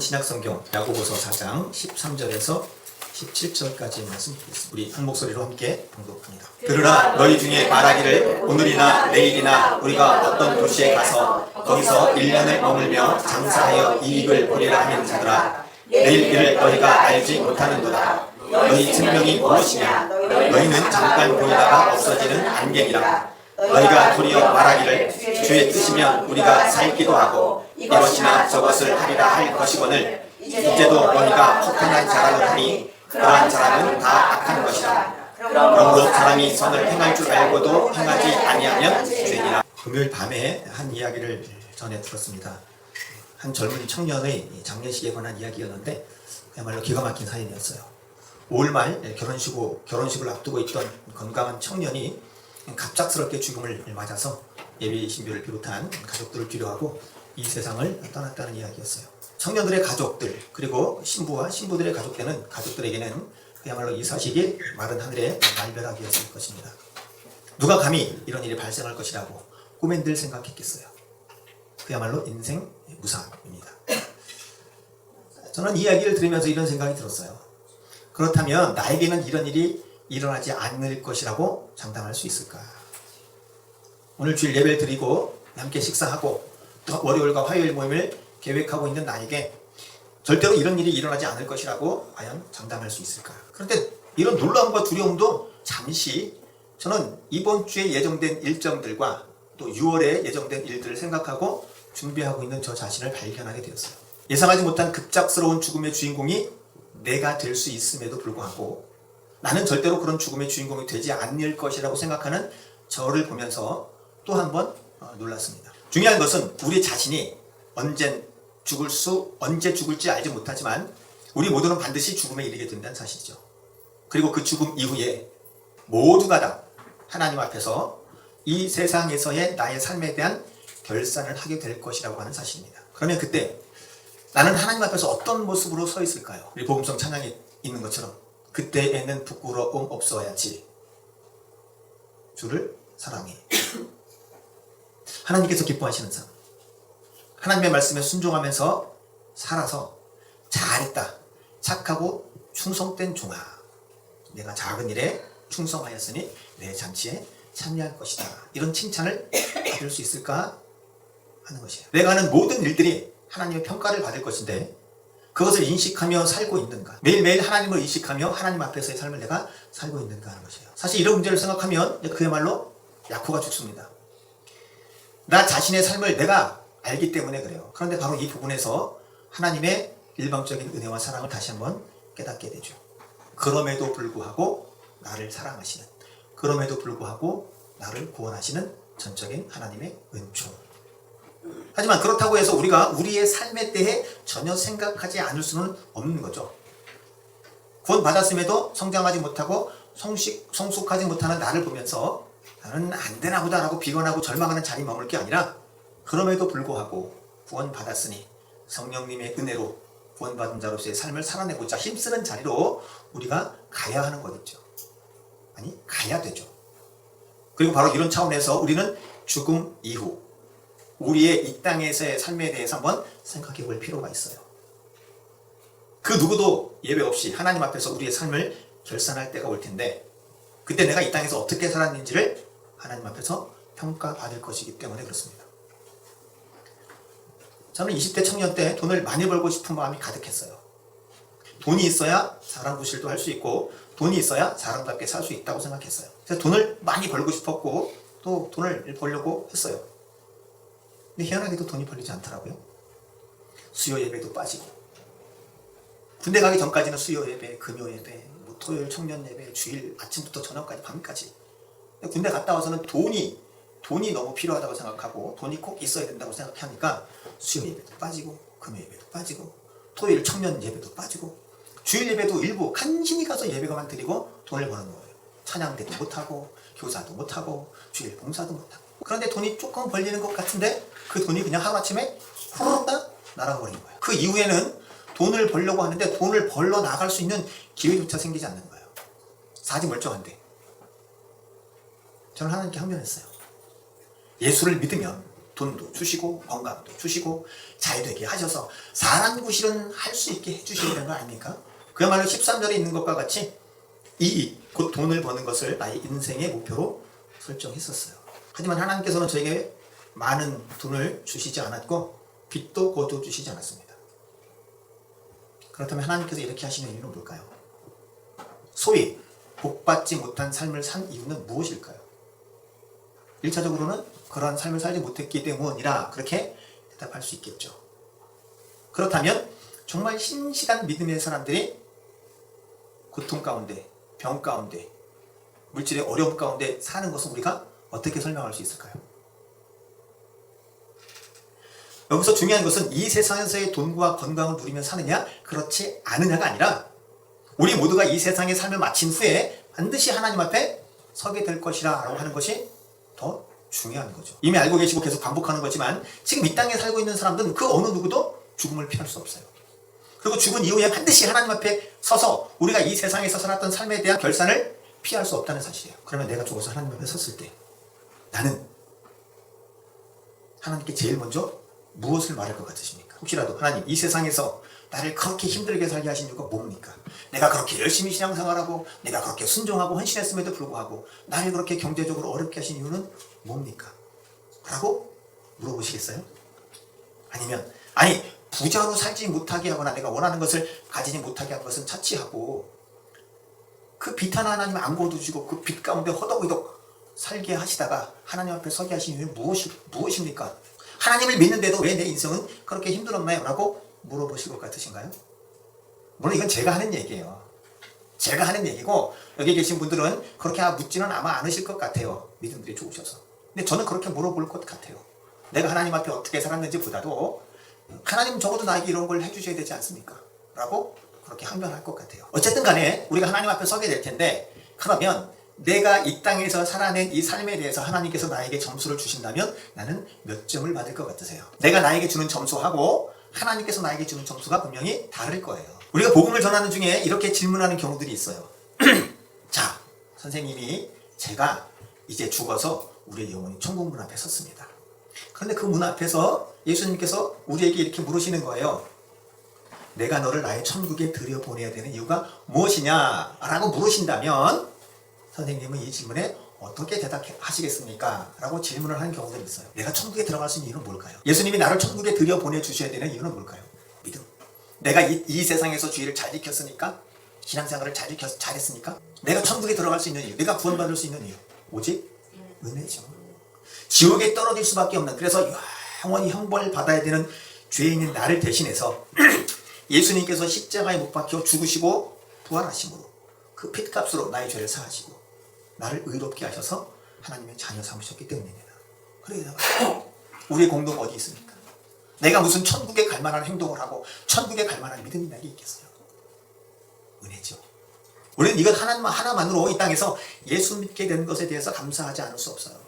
신약성경 야고보서 4장 13절에서 17절까지 말씀 드리겠습니다. 우리 한 목소리로 함께 봉독합니다. 그러나 너희 중에 말하기를 오늘이나 내일이나 우리가 어떤 도시에 가서 거기서 1년을 머물며 장사하여 이익을 보리라 하는 자들아 내일 일을 너희가 알지 못하는도다. 너희 생명이 무엇이냐? 너희는 잠깐 보이다가 없어지는 안개이라. 너희가 도리어 말하기를 주의 뜻이면 우리가 살기도 하고 이것이나 저것을 하리라 할 것이거늘 이제도 너희가 허탄한 자랑을 하니 그러한 자랑은 다 악한 것이다. 그러므로 사람이 선을 행할 줄 알고도 행하지 아니하면 죄니라. 금요일 밤에 한 이야기를 전해 들었습니다. 한 젊은 청년의 장례식에 관한 이야기였는데 그야말로 기가 막힌 사연이었어요. 5월 말 결혼식, 결혼식을 앞두고 있던 건강한 청년이 갑작스럽게 죽음을 맞아서 예비 신부를 비롯한 가족들을 뒤로하고 이 세상을 떠났다는 이야기였어요. 청년들의 가족들 그리고 신부와 신부들의 가족되는 가족들에게는 그야말로 이 사실이 마른 하늘의 말벼락이었을 것입니다. 누가 감히 이런 일이 발생할 것이라고 꿈엔들 생각했겠어요. 그야말로 인생 무상입니다. 저는 이 이야기를 들으면서 이런 생각이 들었어요. 그렇다면 나에게는 이런 일이 일어나지 않을 것이라고 장담할 수 있을까? 오늘 주일 예배를 드리고 함께 식사하고 또 월요일과 화요일 모임을 계획하고 있는 나에게 절대로 이런 일이 일어나지 않을 것이라고 과연 장담할 수 있을까? 그런데 이런 놀라움과 두려움도 잠시 저는 이번 주에 예정된 일정들과 또 6월에 예정된 일들을 생각하고 준비하고 있는 저 자신을 발견하게 되었어요. 예상하지 못한 급작스러운 죽음의 주인공이 내가 될 수 있음에도 불구하고 나는 절대로 그런 죽음의 주인공이 되지 않을 것이라고 생각하는 저를 보면서 또 한번 어, 놀랐습니다. 중요한 것은 우리 자신이 언제 죽을 수, 언제 죽을지 알지 못하지만 우리 모두는 반드시 죽음에 이르게 된다는 사실이죠. 그리고 그 죽음 이후에 모두가 다 하나님 앞에서 이 세상에서의 나의 삶에 대한 결산을 하게 될 것이라고 하는 사실입니다. 그러면 그때 나는 하나님 앞에서 어떤 모습으로 서 있을까요? 우리 복음성 찬양에 있는 것처럼 그때에는 부끄러움 없어야지 주를 사랑해 하나님께서 기뻐하시는 삶 하나님의 말씀에 순종하면서 살아서 잘했다 착하고 충성된 종아 내가 작은 일에 충성하였으니 내 잔치에 참여할 것이다 이런 칭찬을 받을 수 있을까 하는 것이에요 내가 하는 모든 일들이 하나님의 평가를 받을 것인데 그것을 인식하며 살고 있는가? 매일매일 하나님을 인식하며 하나님 앞에서의 삶을 내가 살고 있는가 하는 것이에요. 사실 이런 문제를 생각하면 그야말로 약호가 죽습니다. 나 자신의 삶을 내가 알기 때문에 그래요. 그런데 바로 이 부분에서 하나님의 일방적인 은혜와 사랑을 다시 한번 깨닫게 되죠. 그럼에도 불구하고 나를 사랑하시는, 그럼에도 불구하고 나를 구원하시는 전적인 하나님의 은총. 하지만 그렇다고 해서 우리가 우리의 삶에 대해 전혀 생각하지 않을 수는 없는 거죠. 구원 받았음에도 성장하지 못하고 성식, 성숙하지 못하는 나를 보면서 나는 안 되나 보다라고 비관하고 절망하는 자리 머물 게 아니라 그럼에도 불구하고 구원 받았으니 성령님의 은혜로 구원받은 자로서의 삶을 살아내고자 힘쓰는 자리로 우리가 가야 하는 거겠죠. 아니, 가야 되죠. 그리고 바로 이런 차원에서 우리는 죽음 이후 우리의 이 땅에서의 삶에 대해서 한번 생각해 볼 필요가 있어요. 그 누구도 예외 없이 하나님 앞에서 우리의 삶을 결산할 때가 올 텐데 그때 내가 이 땅에서 어떻게 살았는지를 하나님 앞에서 평가받을 것이기 때문에 그렇습니다. 저는 20대 청년 때 돈을 많이 벌고 싶은 마음이 가득했어요. 돈이 있어야 사람 구실도 할 수 있고 돈이 있어야 사람답게 살 수 있다고 생각했어요. 그래서 돈을 많이 벌고 싶었고 또 돈을 벌려고 했어요. 근데 희한하게도 돈이 벌리지 않더라고요. 수요 예배도 빠지고. 군대 가기 전까지는 수요 예배, 금요 예배, 뭐 토요일 청년 예배, 주일 아침부터 저녁까지 밤까지. 군대 갔다 와서는 돈이 돈이 너무 필요하다고 생각하고 돈이 꼭 있어야 된다고 생각하니까 수요 예배도 빠지고 금요 예배도 빠지고 토요일 청년 예배도 빠지고 주일 예배도 일부 간신히 가서 예배가만 드리고 돈을 버는 거예요. 찬양대도 못하고 교사도 못하고 주일 봉사도 못하고 그런데 돈이 조금 벌리는 것 같은데 그 돈이 그냥 하루아침에 후루룩 날아버린 거예요. 그 이후에는 돈을 벌려고 하는데 돈을 벌러 나갈 수 있는 기회조차 생기지 않는 거예요. 사지 멀쩡한데. 저는 하나님께 항변했어요. 예수를 믿으면 돈도 주시고 건강도 주시고 잘 되게 하셔서 사랑구실은 할 수 있게 해주셔야 되는 거 아닙니까? 그야말로 13절에 있는 것과 같이 이익, 곧 돈을 버는 것을 나의 인생의 목표로 설정했었어요. 하지만 하나님께서는 저에게 많은 돈을 주시지 않았고 빚도 거둬 주시지 않았습니다. 그렇다면 하나님께서 이렇게 하시는 이유는 뭘까요? 소위 복받지 못한 삶을 산 이유는 무엇일까요? 1차적으로는 그러한 삶을 살지 못했기 때문이라 그렇게 대답할 수 있겠죠. 그렇다면 정말 신실한 믿음의 사람들이 고통 가운데, 병 가운데, 물질의 어려움 가운데 사는 것은 우리가 어떻게 설명할 수 있을까요? 여기서 중요한 것은 이 세상에서의 돈과 건강을 누리며 사느냐, 그렇지 않느냐가 아니라 우리 모두가 이 세상의 삶을 마친 후에 반드시 하나님 앞에 서게 될 것이라 라고 하는 것이 더 중요한 거죠. 이미 알고 계시고 계속 반복하는 거지만 지금 이 땅에 살고 있는 사람들은 그 어느 누구도 죽음을 피할 수 없어요. 그리고 죽은 이후에 반드시 하나님 앞에 서서 우리가 이 세상에서 살았던 삶에 대한 결산을 피할 수 없다는 사실이에요. 그러면 내가 죽어서 하나님 앞에 섰을 때 나는 하나님께 제일 먼저 무엇을 말할 것 같으십니까? 혹시라도 하나님 이 세상에서 나를 그렇게 힘들게 살게 하신 이유가 뭡니까? 내가 그렇게 열심히 신앙생활하고 내가 그렇게 순종하고 헌신했음에도 불구하고 나를 그렇게 경제적으로 어렵게 하신 이유는 뭡니까? 라고 물어보시겠어요? 아니면 아니 부자로 살지 못하게 하거나 내가 원하는 것을 가지지 못하게 한 것은 차치하고 그빚 하나 하나님 안 거두시고 그빚 가운데 허덕허덕 살게 하시다가 하나님 앞에 서게 하신 이유는 무엇이, 무엇입니까? 하나님을 믿는데도 왜 내 인생은 그렇게 힘들었나요? 라고 물어보실 것 같으신가요? 물론 이건 제가 하는 얘기예요. 제가 하는 얘기고 여기 계신 분들은 그렇게 묻지는 아마 않으실 것 같아요. 믿음들이 좋으셔서. 근데 저는 그렇게 물어볼 것 같아요. 내가 하나님 앞에 어떻게 살았는지 보다도 하나님 적어도 나에게 이런 걸 해주셔야 되지 않습니까? 라고 그렇게 항변할 것 같아요. 어쨌든 간에 우리가 하나님 앞에 서게 될 텐데 그러면 내가 이 땅에서 살아낸 이 삶에 대해서 하나님께서 나에게 점수를 주신다면 나는 몇 점을 받을 것 같으세요? 내가 나에게 주는 점수하고 하나님께서 나에게 주는 점수가 분명히 다를 거예요. 우리가 복음을 전하는 중에 이렇게 질문하는 경우들이 있어요. 자, 선생님이 제가 이제 죽어서 우리의 영혼이 천국 문 앞에 섰습니다. 그런데 그 문 앞에서 예수님께서 우리에게 이렇게 물으시는 거예요. 내가 너를 나의 천국에 들여보내야 되는 이유가 무엇이냐? 라고 물으신다면 선생님은 이 질문에 어떻게 대답하시겠습니까? 라고 질문을 하는 경우들이 있어요. 내가 천국에 들어갈 수 있는 이유는 뭘까요? 예수님이 나를 천국에 들여 보내 주셔야 되는 이유는 뭘까요? 믿음. 내가 이, 이 세상에서 주의를 잘 지켰으니까? 신앙생활을 잘 지켰, 잘했으니까? 내가 천국에 들어갈 수 있는 이유, 내가 구원받을 수 있는 이유. 오직 은혜죠. 지옥에 떨어질 수밖에 없는 그래서 영원히 형벌 받아야 되는 죄인인 나를 대신해서 예수님께서 십자가에 못 박혀 죽으시고 부활하심으로 그 핏값으로 나의 죄를 사하시고 나를 의롭게 하셔서 하나님의 자녀 삼으셨기 때문입니다. 그러니까 우리의 공동 어디 있습니까? 내가 무슨 천국에 갈 만한 행동을 하고 천국에 갈 만한 믿음이 나게 있겠어요? 은혜죠. 우리는 이것 하나만 하나만으로 이 땅에서 예수 믿게 된 것에 대해서 감사하지 않을 수 없어요.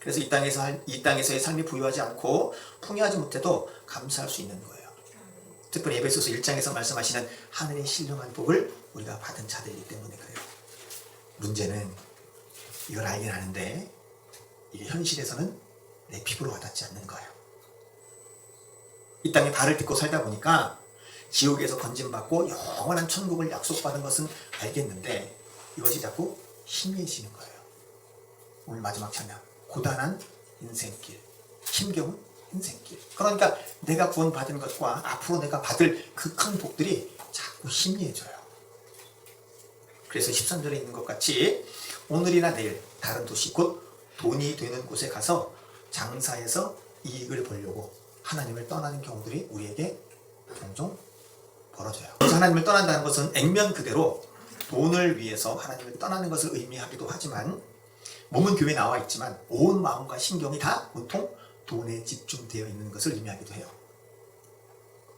그래서 이 땅에서 이 땅에서의 삶이 부유하지 않고 풍요하지 못해도 감사할 수 있는 거예요. 특별히 에베소서 1장에서 말씀하시는 하늘의 신령한 복을 우리가 받은 자들이기 때문에 그래요. 문제는 이걸 알긴 아는데 이게 현실에서는 내 피부로 와닿지 않는 거예요. 이 땅에 발을 딛고 살다 보니까 지옥에서 건진받고 영원한 천국을 약속받은 것은 알겠는데 이것이 자꾸 희미해지는 거예요. 오늘 마지막 찬양 고단한 인생길 힘겨운 인생길 그러니까 내가 구원받은 것과 앞으로 내가 받을 그 큰 복들이 자꾸 희미해져요. 그래서 13절에 있는 것 같이 오늘이나 내일 다른 도시 곧 돈이 되는 곳에 가서 장사해서 이익을 벌려고 하나님을 떠나는 경우들이 우리에게 종종 벌어져요. 하나님을 떠난다는 것은 액면 그대로 돈을 위해서 하나님을 떠나는 것을 의미하기도 하지만 몸은 교회에 나와 있지만 온 마음과 신경이 다 온통 돈에 집중되어 있는 것을 의미하기도 해요.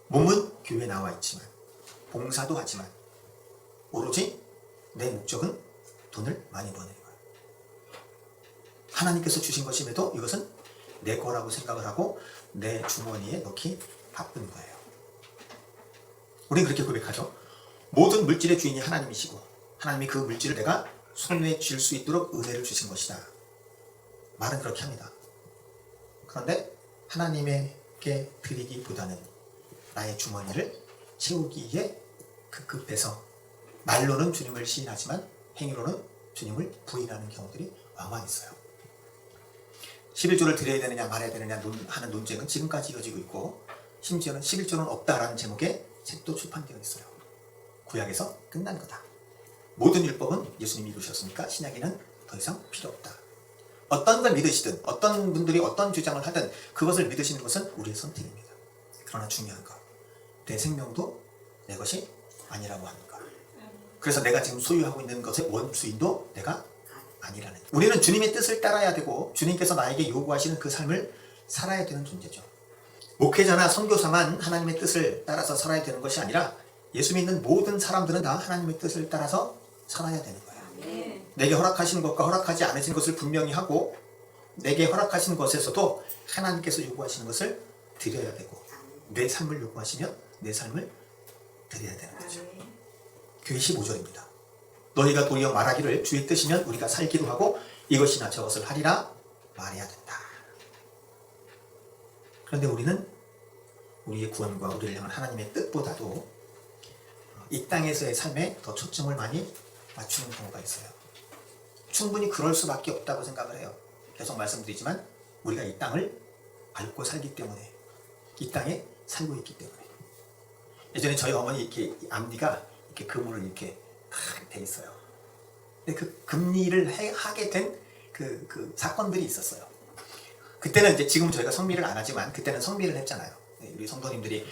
몸은 교회에 나와 있지만 봉사도 하지만 오로지 내 목적은 돈을 많이 버는 거예요. 하나님께서 주신 것임에도 이것은 내 거라고 생각을 하고 내 주머니에 넣기 바쁜 거예요. 우리는 그렇게 고백하죠. 모든 물질의 주인이 하나님이시고 하나님이 그 물질을 내가 손에 쥘 수 있도록 은혜를 주신 것이다. 말은 그렇게 합니다. 그런데 하나님에게 드리기보다는 나의 주머니를 채우기에 급급해서 말로는 주님을 시인하지만 행위로는 주님을 부인하는 경우들이 왕왕 있어요. 11조를 드려야 되느냐 말아야 되느냐 논- 하는 논쟁은 지금까지 이어지고 있고 심지어는 11조는 없다라는 제목의 책도 출판되어 있어요. 구약에서 끝난 거다. 모든 율법은 예수님이 이루셨으니까 신약에는 더 이상 필요 없다. 어떤 걸 믿으시든 어떤 분들이 어떤 주장을 하든 그것을 믿으시는 것은 우리의 선택입니다. 그러나 중요한 것, 내 생명도 내 것이 아니라고 하는 것. 그래서 내가 지금 소유하고 있는 것의 원수인도 내가 아니라는. 것. 우리는 주님의 뜻을 따라야 되고 주님께서 나에게 요구하시는 그 삶을 살아야 되는 존재죠. 목회자나 선교사만 하나님의 뜻을 따라서 살아야 되는 것이 아니라 예수 믿는 모든 사람들은 다 하나님의 뜻을 따라서 살아야 되는 거예요. 내게 허락하신 것과 허락하지 않으신 것을 분명히 하고 내게 허락하신 것에서도 하나님께서 요구하시는 것을 드려야 되고 내 삶을 요구하시면 내 삶을 드려야 되는 거죠. 교회 15절입니다. 너희가 도리어 말하기를 주의 뜻이면 우리가 살기도 하고 이것이나 저것을 하리라 말해야 된다. 그런데 우리는 우리의 구원과 우리를 향한 하나님의 뜻보다도 이 땅에서의 삶에 더 초점을 많이 맞추는 경우가 있어요. 충분히 그럴 수밖에 없다고 생각을 해요. 계속 말씀드리지만 우리가 이 땅을 밟고 살기 때문에 이 땅에 살고 있기 때문에 예전에 저희 어머니 이렇게 앞니가 이렇게 금으로 이렇게 탁 돼 있어요. 근데 그 금리를 해- 하게 된 그 그 사건들이 있었어요. 그때는 이제 지금 저희가 성미를 안 하지만 그때는 성미를 했잖아요. 네, 우리 성도님들이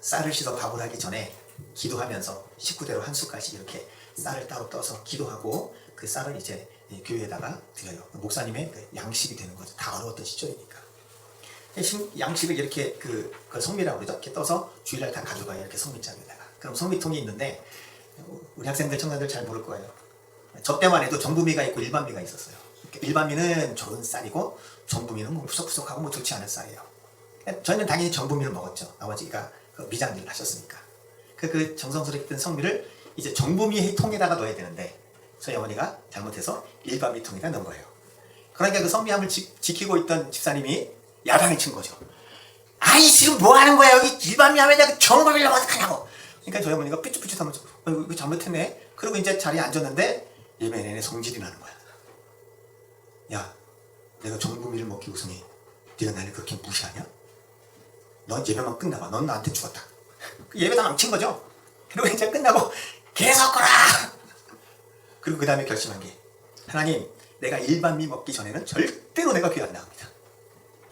쌀을 씻어 밥을 하기 전에 기도하면서 식구대로 한 숟갈씩 이렇게 쌀을 따로 떠서 기도하고 그 쌀을 이제 이 교회에다가 드려요. 목사님의 그 양식이 되는 거죠. 다 어려웠던 시절이니까. 신- 양식을 이렇게 그, 그 성미라고 그러죠. 이렇게 떠서 주일날 다 가져가요. 이렇게 성미장에다가. 그럼 성미통이 있는데 우리 학생들 청년들 잘 모를 거예요. 저 때만 해도 정부미가 있고 일반미가 있었어요. 일반미는 좋은 쌀이고 정부미는 뭐 푸석푸석하고 뭐 좋지 않은 쌀이에요. 저희는 당연히 정부미를 먹었죠. 아버지가 그 미장일을 하셨으니까. 그, 그 정성스럽게 뜬 성미를 이제 정부미 통에다가 넣어야 되는데 저희 어머니가 잘못해서 일반미 통에다 넣은 거예요. 그러니까 그 성미함을 지, 지키고 있던 집사님이 야단을 친 거죠. 아니 지금 뭐 하는 거야 여기 일반미 함에다가 정부미를 어떡하냐고. 그러니까 저희 어머니가 삐죽삐죽하면서 어, 이거 잘못했네. 그리고 이제 자리에 앉았는데 예배 내내 성질이 나는 거야. 야, 내가 정부미를 먹기 우선이 네가 나를 그렇게 무시하냐? 넌 예배만 끝나봐. 넌 나한테 죽었다. 그 예배 다 망친 거죠. 그리고 이제 끝나고 계속 거라. 그리고 그 다음에 결심한 게 하나님, 내가 일반미 먹기 전에는 절대로 내가 교회 안 나갑니다.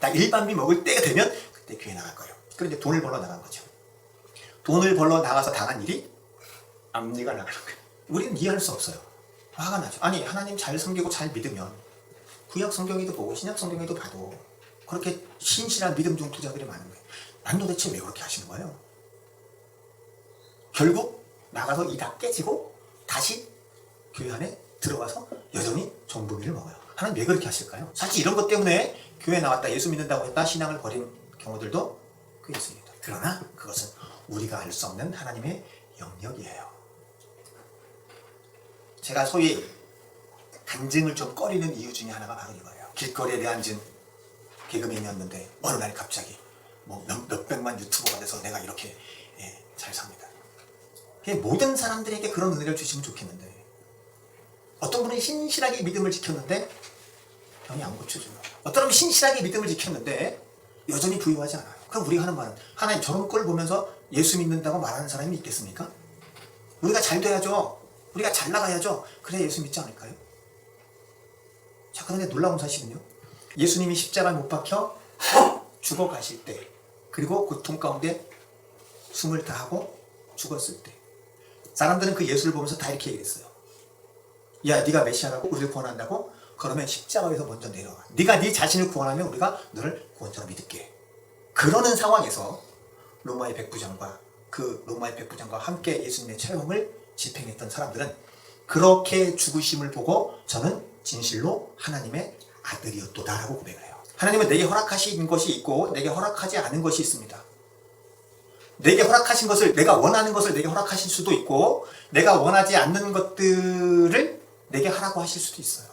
나 일반미 먹을 때가 되면 그때 교회 나갈 거예요. 그런데 돈을 벌러 나간 거죠. 돈을 벌러 나가서 당한 일이 앞니가 나가는 거예요. 우리는 이해할 수 없어요. 화가 나죠. 아니 하나님 잘 섬기고 잘 믿으면 구약 성경에도 보고 신약 성경에도 봐도 그렇게 신실한 믿음 중 투자들이 많은 거예요. 난 도대체 왜 그렇게 하시는 거예요? 결국 나가서 이 다 깨지고 다시 교회 안에 들어와서 여전히 정부미를 먹어요. 하나님 왜 그렇게 하실까요? 사실 이런 것 때문에 교회 나왔다 예수 믿는다고 했다 신앙을 버린 경우들도 꽤 있습니다. 그러나 그것은 우리가 알 수 없는 하나님의 영역이에요. 제가 소위 간증을 좀 꺼리는 이유 중에 하나가 바로 이거예요. 길거리에 내앉은 개그맨이었는데 어느 날 갑자기 뭐 몇, 몇백만 유튜버가 돼서 내가 이렇게 예, 잘 삽니다. 모든 사람들에게 그런 은혜를 주시면 좋겠는데 어떤 분은 신실하게 믿음을 지켰는데 병이 안 고쳐져요. 어떤 분은 신실하게 믿음을 지켰는데 여전히 부유하지 않아요. 그럼 우리가 하는 말은 하나님 저런 걸 보면서 예수 믿는다고 말하는 사람이 있겠습니까? 우리가 잘 돼야죠. 우리가 잘 나가야죠. 그래야 예수 믿지 않을까요? 자, 그런데 놀라운 사실은요. 예수님이 십자가에 못 박혀 죽어 가실 때, 그리고 고통 가운데 숨을 다하고 죽었을 때, 사람들은 그 예수를 보면서 다 이렇게 얘기했어요. 야, 네가 메시아라고 우리를 구원한다고? 그러면 십자가에서 먼저 내려와. 네가 네 자신을 구원하면 우리가 너를 구원자로 믿을게. 그러는 상황에서 로마의 백부장과 그 로마의 백부장과 함께 예수님의 체험을 집행했던 사람들은 그렇게 죽으심을 보고 저는 진실로 하나님의 아들이었도다라고 고백을 해요. 하나님은 내게 허락하신 것이 있고 내게 허락하지 않은 것이 있습니다. 내게 허락하신 것을 내가 원하는 것을 내게 허락하실 수도 있고 내가 원하지 않는 것들을 내게 하라고 하실 수도 있어요.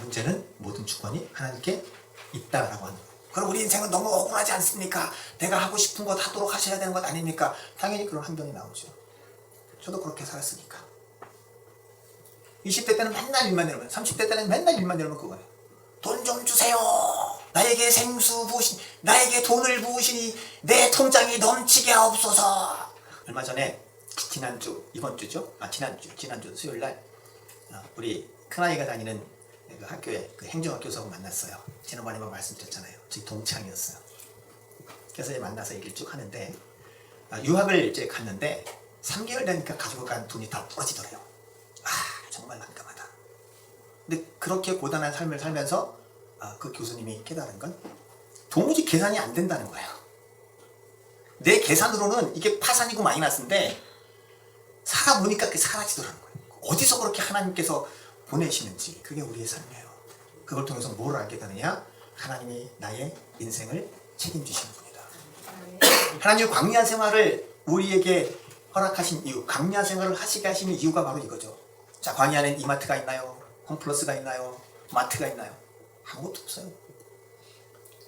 문제는 모든 주권이 하나님께 있다라고 하는 거예요. 그럼 우리 인생은 너무 억울하지 않습니까? 내가 하고 싶은 것 하도록 하셔야 되는 것 아닙니까? 당연히 그런 환경이 나오죠. 저도 그렇게 살았으니까. 20대 때는 맨날 일만 이러면 30대 때는 맨날 일만 이러면 그거예요. 돈 좀 주세요. 나에게 생수 부으시, 나에게 돈을 부으시니 내 통장이 넘치게 하옵소서. 얼마 전에 지난주 이번 주죠? 아 지난주 지난주 수요일 날 어, 우리 큰아이가 다니는 그 학교에 그 행정학교수하고 만났어요. 지난번에 뭐 말씀드렸잖아요. 저희 동창이었어요. 그래서 이제 만나서 얘기를 쭉 하는데 아, 유학을 이제 갔는데 3개월 되니까 가지고 간 돈이 다 부러지더래요. 아 정말 난감하다. 근데 그렇게 고단한 삶을 살면서 아, 그 교수님이 깨달은 건 도무지 계산이 안 된다는 거예요. 내 계산으로는 이게 파산이고 마이너스인데 살아보니까 그게 사라지더라는 거예요. 어디서 그렇게 하나님께서 보내시는지 그게 우리의 삶이에요. 그걸 통해서 뭘 알게 되느냐? 하나님이 나의 인생을 책임지시는 분이다. 하나님의 광야 생활을 우리에게 허락하신 이유, 광야 생활을 하시게 하시는 이유가 바로 이거죠. 자, 광야는 이마트가 있나요? 홈플러스가 있나요? 마트가 있나요? 아무것도 없어요.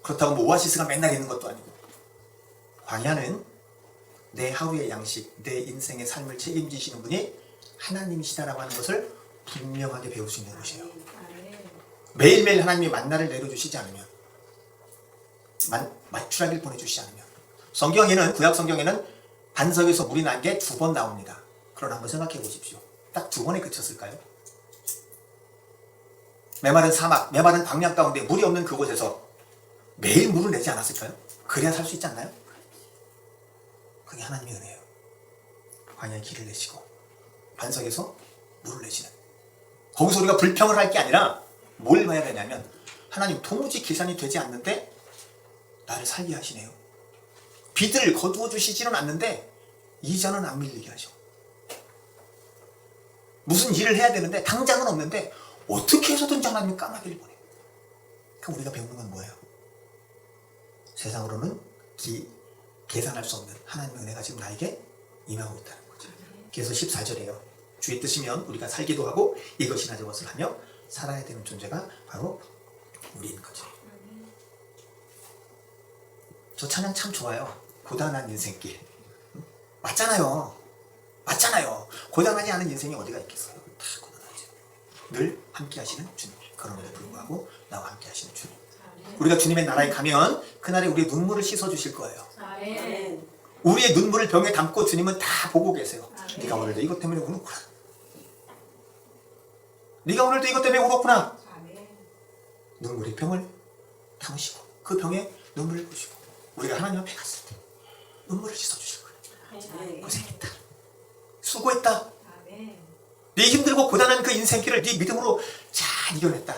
그렇다고 뭐 오아시스가 맨날 있는 것도 아니고. 광야는 내 하루의 양식, 내 인생의 삶을 책임지시는 분이 하나님이시다라고 하는 것을 분명하게 배울 수 있는 곳이에요. 매일매일 하나님이 만나를 내려주시지 않으면 만, 마추라기를 보내주시지 않으면 성경에는 구약 성경에는 반석에서 물이 난 게 두 번 나옵니다. 그러나 한번 생각해 보십시오. 딱 두 번에 그쳤을까요? 메마른 사막, 메마른 광야 가운데 물이 없는 그곳에서 매일 물을 내지 않았을까요? 그래야 살 수 있지 않나요? 그게 하나님의 은혜예요. 광야에 길을 내시고 반석에서 물을 내시는 거기서 우리가 불평을 할 게 아니라 뭘 봐야 되냐면 하나님 도무지 계산이 되지 않는데 나를 살게 하시네요. 비들을 거두어 주시지는 않는데 이자는 안 밀리게 하셔. 무슨 일을 해야 되는데 당장은 없는데 어떻게 해서든지 하나님이 까마귀를 보내요. 그럼 우리가 배우는 건 뭐예요? 세상으로는 기, 계산할 수 없는 하나님의 은혜가 지금 나에게 임하고 있다는 거죠. 그래서 14절이에요. 주의 뜻이면 우리가 살기도 하고 이것이나 저것을 하며 살아야 되는 존재가 바로 우리인 거죠. 저 찬양 참 좋아요. 고단한 인생길. 응? 맞잖아요. 맞잖아요. 고단하지 않은 인생이 어디가 있겠어요. 다 고단하죠. 늘 함께 하시는 주님. 그럼에도 불구하고 나와 함께 하시는 주님. 우리가 주님의 나라에 가면 그날에 우리의 눈물을 씻어 주실 거예요. 우리의 눈물을 병에 담고 주님은 다 보고 계세요. 네가 오늘도 이것 때문에 울었구나. 네가 오늘도 이것 때문에 울었구나. 눈물의 병을 담으시고 그 병에 눈물을 보시고 우리가 하나님 앞에 갔을 때 눈물을 씻어주실 거예요. 고생했다. 수고했다. 네 힘들고 고단한 그 인생길을 네 믿음으로 잘 이겨냈다.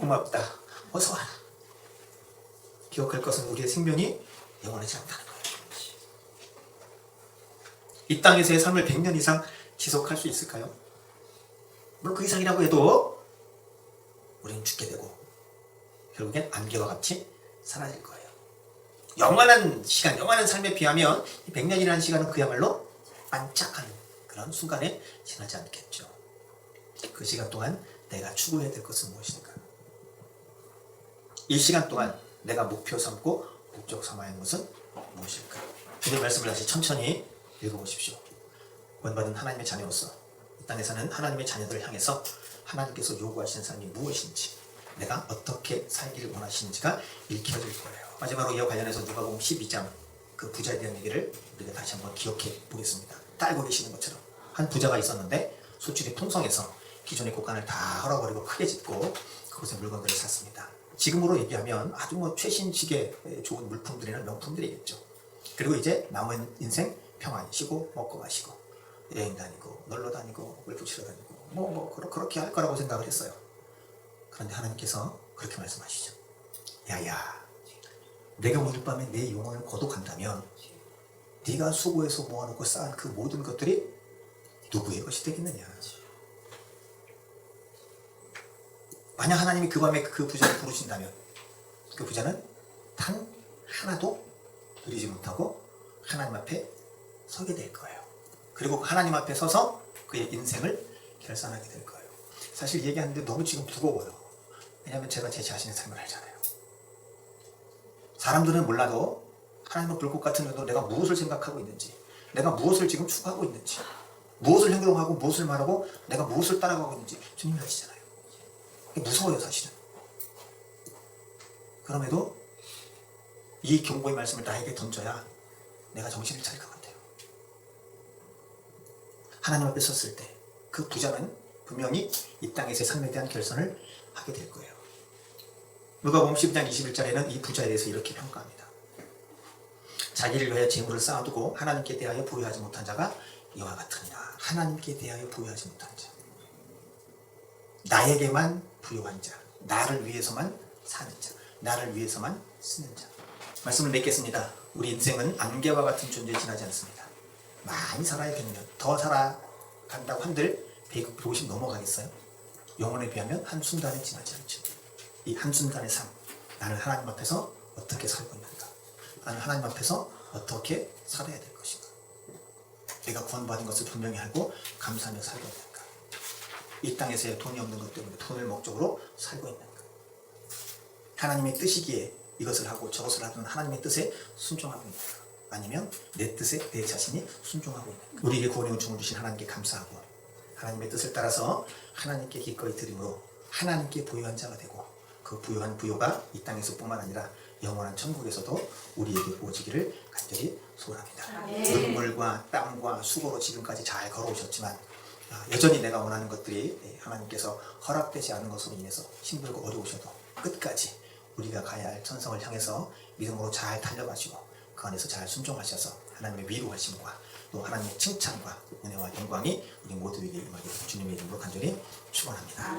고맙다. 어서 와라. 기억할 것은 우리의 생명이 영원하지 않다는 거예요. 이 땅에서의 삶을 100년 이상 지속할 수 있을까요? 물론 그 이상이라고 해도 우리는 죽게 되고 결국엔 안개와 같이 사라질 거예요. 영원한 시간, 영원한 삶에 비하면 이 100년이라는 시간은 그야말로 반짝하는 그런 순간에 지나지 않겠죠. 그 시간 동안 내가 추구해야 될 것은 무엇인가? 이 시간 동안 내가 목표 삼고 목적 삼아야 하는 것은 무엇일까? 주님 말씀을 다시 천천히 읽어보십시오. 원받은 하나님의 자녀로서 이 땅에 사는 하나님의 자녀들을 향해서 하나님께서 요구하시는 삶이 무엇인지 내가 어떻게 살기를 원하시는지가 읽혀질 거예요. 마지막으로 이와 관련해서 누가복음 12장 그 부자에 대한 얘기를 우리가 다시 한번 기억해 보겠습니다. 딸고 계시는 것처럼 한 부자가 있었는데 소출이 통성해서 기존의 곳간을 다 헐어버리고 크게 짓고 그곳에 물건들을 샀습니다. 지금으로 얘기하면 아주 뭐 최신식의 좋은 물품들이나 명품들이겠죠. 그리고 이제 남은 인생 평안히 쉬고 먹고 마시고 여행 다니고 놀러 다니고 골프 치러 다니고 뭐, 뭐 그러- 그렇게 할 거라고 생각을 했어요. 그런데 하나님께서 그렇게 말씀하시죠. 야야, 내가 오늘 밤에 내 영혼을 거둬간다면 네가 수고해서 모아놓고 쌓은 그 모든 것들이 누구의 것이 되겠느냐. 만약 하나님이 그 밤에 그 부자를 부르신다면 그 부자는 단 하나도 누리지 못하고 하나님 앞에 서게 될 거예요. 그리고 하나님 앞에 서서 그의 인생을 결산하게 될 거예요. 사실 얘기하는데 너무 지금 무거워요. 왜냐하면 제가 제 자신의 삶을 알잖아요. 사람들은 몰라도 하나님은 불꽃 같은 눈도 내가 무엇을 생각하고 있는지, 내가 무엇을 지금 추구하고 있는지, 무엇을 행동하고 무엇을 말하고 내가 무엇을 따라가고 있는지 주님이 아시잖아요. 무서워요, 사실은. 그럼에도 이 경고의 말씀을 나에게 던져야 내가 정신을 차릴 것 같아요. 하나님 앞에 섰을 때 그 부자는 분명히 이 땅에서의 삶에 대한 결선을 하게 될 거예요. 누가복음 10장 21절에는 이 부자에 대해서 이렇게 평가합니다. 자기를 위하여 재물을 쌓아두고 하나님께 대하여 부여하지 못한 자가 이와 같으니라. 하나님께 대하여 부여하지 못한 자. 나에게만 부여한 자. 나를 위해서만 사는 자. 나를 위해서만 쓰는 자. 말씀을 맺겠습니다. 우리 인생은 안개와 같은 존재에 지나지 않습니다. 많이 살아야 되면 더 살아간다고 한들 150 넘어가겠어요? 영혼에 비하면 한순간에 지나지 않죠. 이 한순간의 삶, 나는 하나님 앞에서 어떻게 살고 있는가? 나는 하나님 앞에서 어떻게 살아야 될 것인가? 내가 구원받은 것을 분명히 알고 감사하며 살고 있는가? 이 땅에서의 돈이 없는 것 때문에 돈을 목적으로 살고 있는가? 하나님의 뜻이기에 이것을 하고 저것을 하던 하나님의 뜻에 순종하고 있는가? 아니면 내 뜻에 내 자신이 순종하고 있는가? 우리에게 구원의 은총을 주신 하나님께 감사하고 하나님의 뜻을 따라서 하나님께 기꺼이 드림으로 하나님께 부여한 자가 되고 그 부여한 부여가 이 땅에서뿐만 아니라 영원한 천국에서도 우리에게 오지기를 간절히 소원합니다. 눈물과 땀과 수고로 지금까지 잘 걸어오셨지만 아, 여전히 내가 원하는 것들이 예, 하나님께서 허락되지 않은 것으로 인해서 힘들고 어려우셔도 끝까지 우리가 가야 할 천성을 향해서 믿음으로 잘 달려가시고 그 안에서 잘 순종하셔서 하나님의 위로하심과 또 하나님의 칭찬과 은혜와 영광이 우리 모두에게 임하기를 주님의 이름으로 간절히 축원합니다.